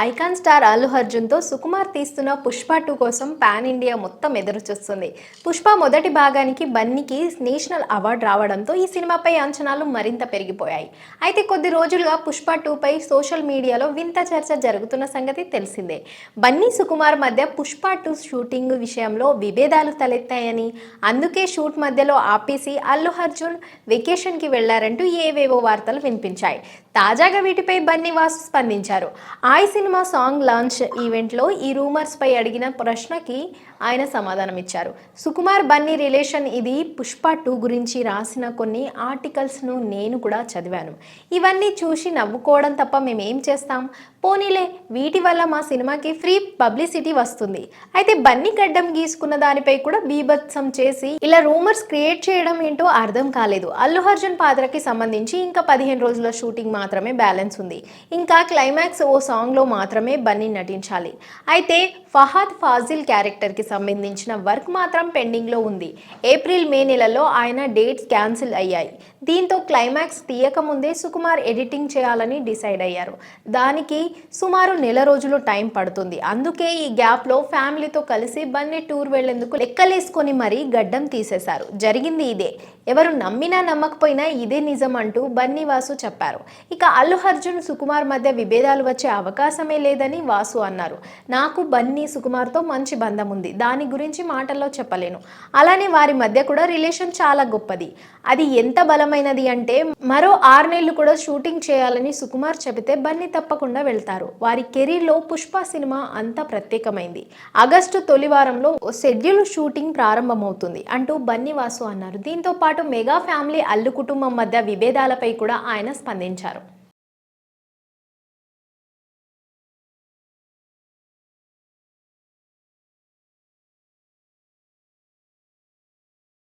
Icon star Allu అర్జున్తో సుకుమార్ తీస్తున్న Pushpa two కోసం పాన్ ఇండియా మొత్తం ఎదురుచూస్తుంది పుష్ప మొదటి భాగానికి బన్నీకి నేషనల్ అవార్డు రావడంతో ఈ సినిమాపై అంచనాలు మరింత పెరిగిపోయాయి. అయితే కొద్ది రోజులుగా పుష్ప టూపై సోషల్ మీడియాలో వింత చర్చ జరుగుతున్న సంగతి తెలిసిందే. బన్నీ సుకుమార్ మధ్య పుష్ప టూ షూటింగ్ విషయంలో విభేదాలు తలెత్తాయని అందుకే షూట్ మధ్యలో ఆపేసి అల్లు అర్జున్ వెకేషన్కి వెళ్ళారంటూ ఏవేవో వార్తలు వినిపించాయి. తాజాగా వీటిపై బన్నీ వాసు స్పందించారు. ఆయ్ సినిమా సాంగ్ లాంచ్ ఈవెంట్లో ఈ రూమర్స్ పై అడిగిన ప్రశ్నకి ఆయన సమాధానం ఇచ్చారు సుకుమార్ బన్నీ రిలేషన్ ఇది పుష్ప టూ గురించి రాసిన కొన్ని ఆర్టికల్స్ను నేను కూడా చదివాను. ఇవన్నీ చూసి నవ్వుకోవడం తప్ప మేమేం చేస్తాం? పోనీలే వీటి వల్ల మా సినిమాకి ఫ్రీ పబ్లిసిటీ వస్తుంది. అయితే బన్నీ గడ్డం గీసుకున్న దానిపై కూడా బీభత్సం చేసి ఇలా రూమర్స్ క్రియేట్ చేయడం ఏంటో అర్థం కాలేదు. అల్లు అర్జున్ పాత్రకి సంబంధించి ఇంకా పదిహేను రోజుల షూటింగ్ మాత్రమే బ్యాలెన్స్ ఉంది. ఇంకా క్లైమాక్స్ ఓ సాంగ్లో మాత్రమే బన్నీ నటించాలి. అయితే ఫహాద్ ఫాజిల్ క్యారెక్టర్కి సంబంధించిన వర్క్ మాత్రం పెండింగ్లో ఉంది. ఏప్రిల్ మే నెలలో ఆయన డేట్స్ క్యాన్సిల్ అయ్యాయి. దీంతో క్లైమాక్స్ తీయకముందే సుకుమార్ ఎడిటింగ్ చేయాలని డిసైడ్ అయ్యారు. దానికి సుమారు నెల రోజులు టైం పడుతుంది. అందుకే ఈ గ్యాప్లో ఫ్యామిలీతో కలిసి బన్నీ టూర్ వెళ్ళేందుకు లెక్కలేసుకొని మరీ గడ్డం తీసేశారు. జరిగింది ఇదే. ఎవరు నమ్మినా నమ్మకపోయినా ఇదే నిజం అంటూ బన్నీ వాసు చెప్పారు. ఇక అల్లు అర్జున్ సుకుమార్ మధ్య విభేదాలు వచ్చే అవకాశం అవకాశమే లేదని వాసు అన్నారు. నాకు బన్నీ సుకుమార్తో మంచి బంధం ఉంది దాని గురించి మాటల్లో చెప్పలేను. అలానే వారి మధ్య కూడా రిలేషన్ చాలా గొప్పది. అది ఎంత బలమైనది అంటే మరో ఆరు నెలలు కూడా షూటింగ్ చేయాలని సుకుమార్ చెబితే బన్నీ తప్పకుండా వెళ్తారు. వారి కెరీర్లో పుష్ప సినిమా అంత ప్రత్యేకమైంది. ఆగస్టు తొలి వారంలో షెడ్యూల్ షూటింగ్ ప్రారంభమవుతుంది అంటూ బన్నీ వాసు అన్నారు. దీంతో పాటు మెగా ఫ్యామిలీ అల్లు కుటుంబం మధ్య విభేదాలపై కూడా ఆయన స్పందించారు.